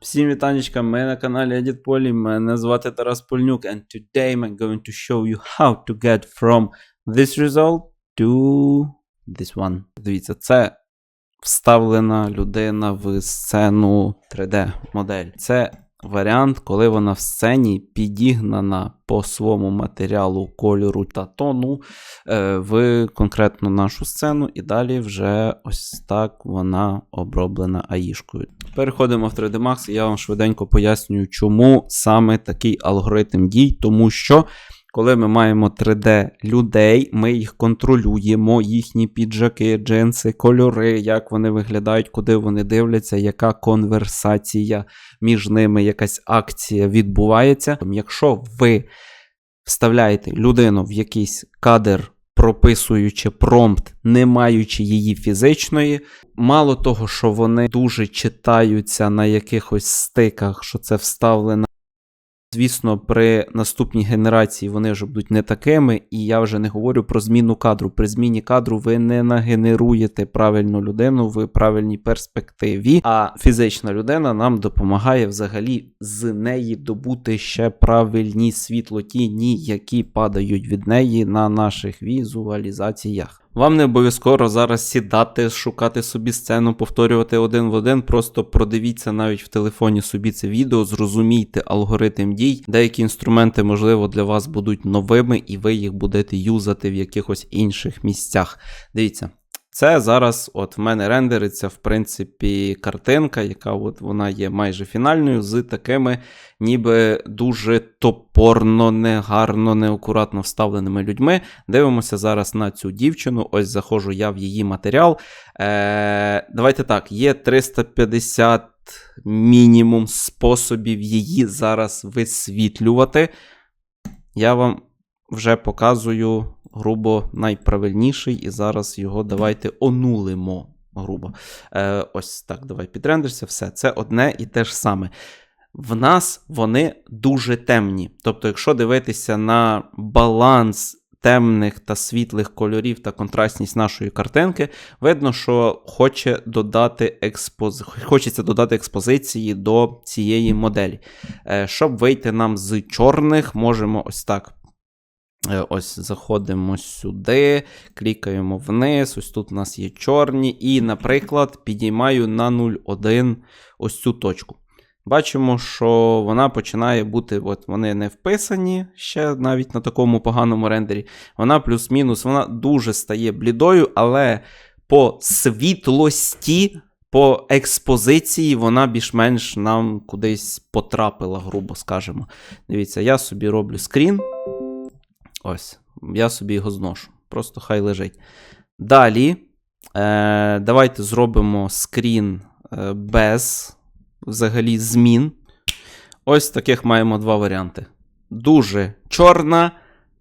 Всім вітанечка, ми на каналі Edit Poly, мене звати Тарас Польнюк, and today I'm going to show you how to get from this result to this one. Дивіться, це вставлена людина в сцену 3D модель. Це варіант, коли вона в сцені підігнана по своєму матеріалу, кольору та тону е, в конкретну нашу сцену, і далі вже ось так вона оброблена аїшкою. Переходимо в 3D Max, і я вам швиденько пояснюю, чому саме такий алгоритм дій, тому що. Коли ми маємо 3D людей, ми їх контролюємо, їхні піджаки, джинси, кольори, як вони виглядають, куди вони дивляться, яка конверсація між ними, якась акція відбувається. Якщо ви вставляєте людину в якийсь кадр, прописуючи промпт, не маючи її фізичної, мало того, що вони дуже читаються на якихось стиках, що це вставлено. Звісно, при наступній генерації вони вже будуть не такими, і я вже не говорю про зміну кадру. При зміні кадру ви не нагенеруєте правильну людину в правильній перспективі, а фізична людина нам допомагає взагалі з неї добути ще правильні світлотіні, які падають від неї на наших візуалізаціях. Вам не обов'язково зараз сідати, шукати собі сцену, повторювати один в один. Просто продивіться навіть в телефоні собі це відео, зрозумійте алгоритм дій. Деякі інструменти, можливо, для вас будуть новими, і ви їх будете юзати в якихось інших місцях. Дивіться. Це зараз от в мене рендериться, в принципі, картинка, яка от вона є майже фінальною, з такими ніби дуже топорно, негарно, неакуратно вставленими людьми. Дивимося зараз на цю дівчину. Ось заходжу я в її матеріал. Е, Давайте так, є 350 мінімум способів її зараз висвітлювати. Я вам вже показую грубо найправильніший, і зараз його давайте онулимо. Грубо. Е, Ось так, давай підрендерся. Все, це одне і те ж саме. В нас вони дуже темні. Тобто, якщо дивитися на баланс темних та світлих кольорів та контрастність нашої картинки, видно, що хоче додати експоз... хочеться додати експозиції до цієї моделі. Е, Щоб вийти нам з чорних, можемо ось так. Е, Ось заходимо сюди, клікаємо вниз. Ось тут у нас є чорні. І, наприклад, підіймаю на 0,1 ось цю точку. Бачимо, що вона починає бути, от вони не вписані ще навіть на такому поганому рендері. Вона плюс-мінус, вона дуже стає блідою, але по світлості, по експозиції вона більш-менш нам кудись потрапила, грубо скажемо. Дивіться, я собі роблю скрін. Ось, я собі його зношу. Просто хай лежить. Далі, е, давайте зробимо скрін е, без взагалі змін. Ось таких маємо два варіанти. Дуже чорна,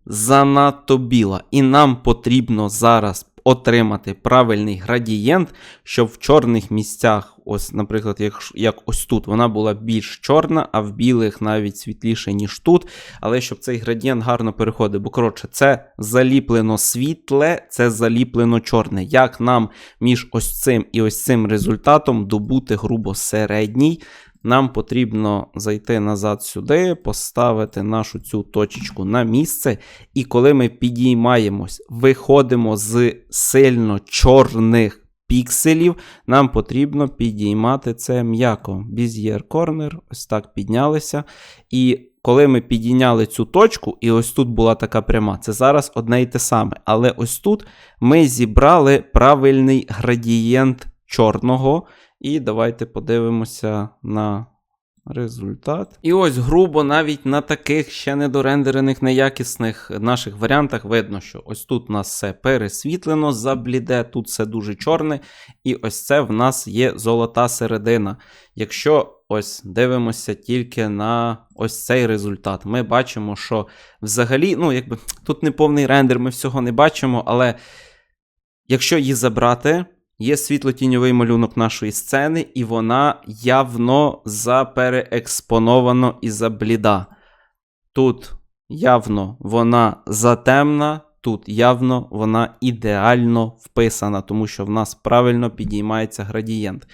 занадто біла. І нам потрібно зараз отримати правильний градієнт, щоб в чорних місцях, ось, наприклад, як, як ось тут, вона була більш чорна, а в білих навіть світліше, ніж тут. Але щоб цей градієнт гарно переходив. Бо, коротше, це заліплено світле, це заліплено чорне. Як нам між ось цим і ось цим результатом добути грубо середній? Нам потрібно зайти назад сюди, поставити нашу цю точечку на місце. І коли ми підіймаємось, виходимо з сильно чорних пікселів, нам потрібно підіймати це м'яко. Bezier Corner, ось так піднялися. І коли ми підійняли цю точку, і ось тут була така пряма, це зараз одне і те саме. Але ось тут ми зібрали правильний градієнт чорного. І давайте подивимося на результат. І ось, грубо, навіть на таких ще недорендерених, неякісних наших варіантах видно, що ось тут у нас все пересвітлено, забліде, тут все дуже чорне. І ось це в нас є золота середина. Якщо ось дивимося тільки на ось цей результат, ми бачимо, що взагалі, ну, якби тут не повний рендер, ми всього не бачимо, але якщо її забрати. Є світло-тіньовий малюнок нашої сцени, і вона явно запереекспоновано і забліда. Тут явно вона затемна, тут явно вона ідеально вписана, тому що в нас правильно підіймається градієнт.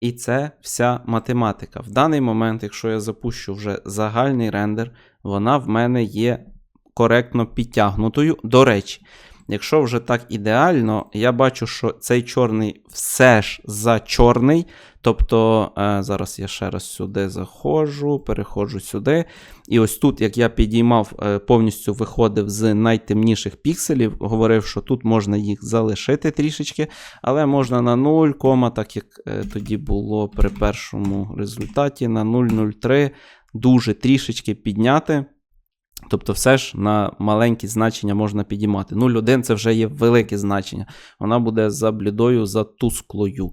І це вся математика. В даний момент, якщо я запущу вже загальний рендер, вона в мене є коректно підтягнутою. До речі, якщо вже так ідеально, я бачу, що цей чорний все ж за чорний. Тобто, е, зараз я ще раз сюди заходжу, переходжу сюди. І ось тут, як я підіймав, е, повністю виходив з найтемніших пікселів, говорив, що тут можна їх залишити трішечки, але можна на 0, так як е, тоді було при першому результаті, на 0,03 дуже трішечки підняти. Тобто, все ж на маленькі значення можна підіймати. 0,1 це вже є велике значення. Вона буде за блідою, за тусклою.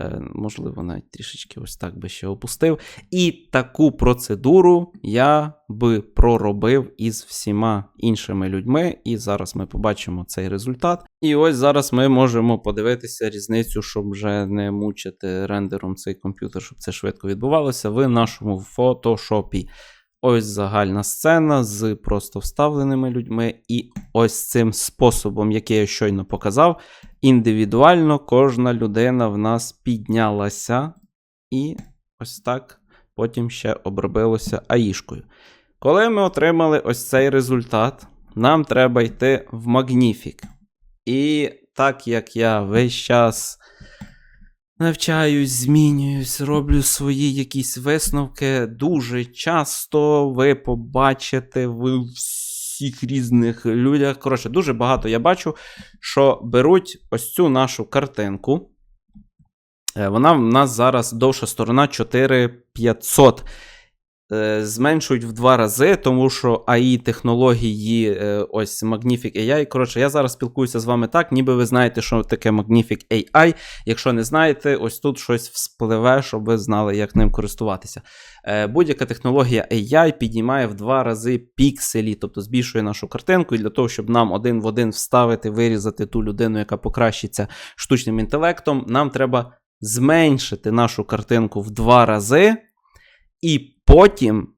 Е, можливо, навіть трішечки ось так би ще опустив. І таку процедуру я би проробив із всіма іншими людьми. І зараз ми побачимо цей результат. І ось зараз ми можемо подивитися різницю, щоб вже не мучити рендером цей комп'ютер, щоб це швидко відбувалося в нашому фотошопі. Ось загальна сцена з просто вставленими людьми, і ось цим способом, який я щойно показав, індивідуально кожна людина в нас піднялася, і ось так потім ще обробилося аїшкою. Коли ми отримали ось цей результат, нам треба йти в Magnific. І так як я весь час навчаюсь, змінююсь, роблю свої якісь висновки. Дуже часто ви побачите в всіх різних людях. Коротше, дуже багато я бачу, що беруть ось цю нашу картинку. Е, Вона в нас зараз довша сторона 4500. Е, Зменшують в два рази, тому що AI технології, е, ось Magnific AI. Коротше, я зараз спілкуюся з вами так, ніби ви знаєте, що таке Magnific AI. Якщо не знаєте, ось тут щось вспливе, щоб ви знали, як ним користуватися. Е, Будь-яка технологія AI піднімає в два рази пікселі, тобто збільшує нашу картинку, і для того, щоб нам один в один вставити, вирізати ту людину, яка покращиться штучним інтелектом, нам треба зменшити нашу картинку в два рази. І потім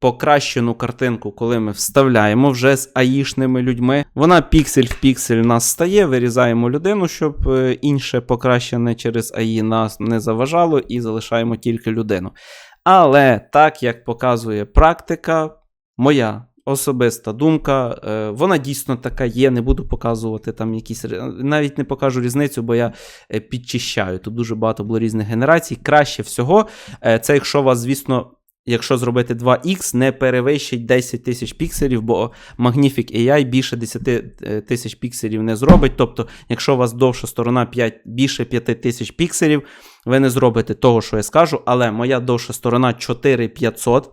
покращену картинку, коли ми вставляємо вже з аїшними людьми, вона піксель в піксель нас стає, вирізаємо людину, щоб е, інше покращене через АІ нас не заважало, і залишаємо тільки людину. Але так як показує практика, моя особиста думка, е, вона дійсно така є. Не буду показувати там якісь навіть не покажу різницю, бо я е, підчищаю. Тут дуже багато було різних генерацій. Краще всього, це якщо вас, звісно. Якщо зробити 2х, не перевищить 10 тисяч пікселів, бо Magnific AI більше 10 е, тисяч пікселів не зробить. Тобто, якщо у вас довша сторона 5, більше 5 тисяч пікселів, ви не зробите того, що я скажу, але моя довша сторона 4500.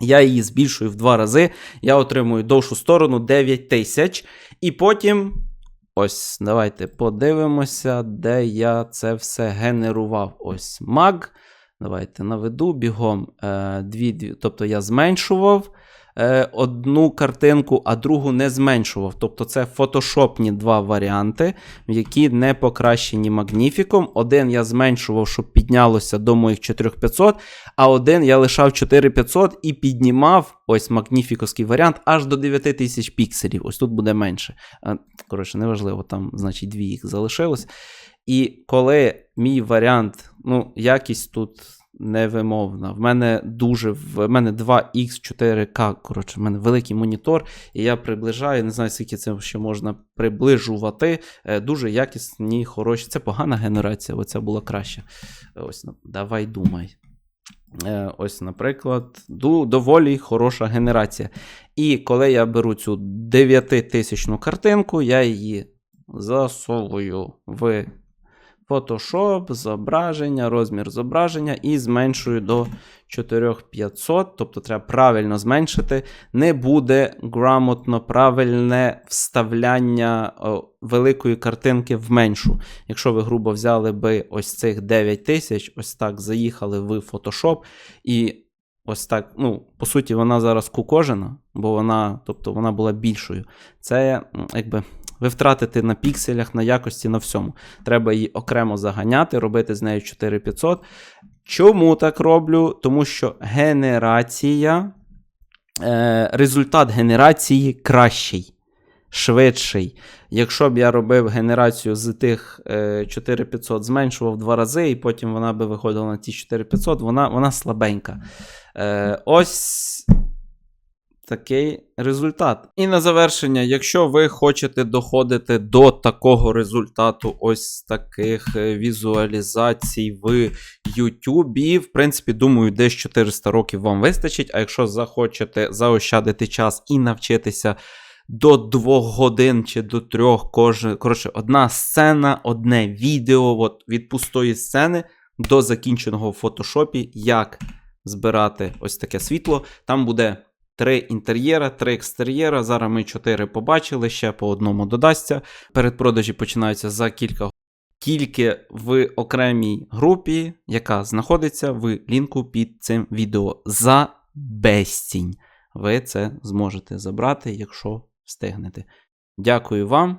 Я її збільшую в два рази, я отримую довшу сторону 9 тисяч. І потім, ось, давайте подивимося, де я це все генерував. Ось mag. Давайте наведу бігом. Е, дві, дві, тобто я зменшував е, одну картинку, а другу не зменшував. Тобто це фотошопні два варіанти, які не покращені магніфіком. Один я зменшував, щоб піднялося до моїх 4500, а один я лишав 4500 і піднімав ось магніфіковський варіант аж до 9000 пікселів. Ось тут буде менше. Е, Коротше, неважливо, там, значить, дві їх залишилось. І коли мій варіант, ну, якість тут невимовна. В мене дуже в мене 2х 4К. Коротше, в мене великий монітор, і я приближаю, не знаю, скільки це ще можна приближувати. Е, Дуже якісні, хороші. Це погана генерація, оця була краща. Ось, давай думай. Е, Ось, наприклад, доволі хороша генерація. І коли я беру цю 9000 картинку, я її засовую в Photoshop, зображення, розмір зображення і зменшую до 4500, тобто треба правильно зменшити. Не буде грамотно правильне вставляння великої картинки в меншу. Якщо ви грубо взяли би ось цих 9000, ось так заїхали в Photoshop і. Ось так, ну, по суті, вона зараз кукожена, бо вона, тобто вона була більшою. Це якби ви втратите на пікселях, на якості, на всьому. Треба її окремо заганяти, робити з нею 4500. Чому так роблю? Тому що генерація, е, результат генерації кращий. швидший. Якщо б я робив генерацію з тих е, 4500, зменшував два рази, і потім вона би виходила на ті 4500, вона, вона слабенька. Е, ось такий результат. І на завершення, якщо ви хочете доходити до такого результату, ось таких е, візуалізацій в YouTube, в принципі, думаю, десь 400 років вам вистачить. А якщо захочете заощадити час і навчитися до 2 годин чи до 3, кожен, коротше, одна сцена, одне відео от від пустої сцени до закінченого в фотошопі, як збирати ось таке світло. Там буде три інтер'єра, три екстер'єра. Зараз ми чотири побачили, ще по одному додасться. Передпродажі починаються за кілька тільки в окремій групі, яка знаходиться в лінку під цим відео за безцінь. Ви це зможете забрати, якщо встигнете. Дякую вам.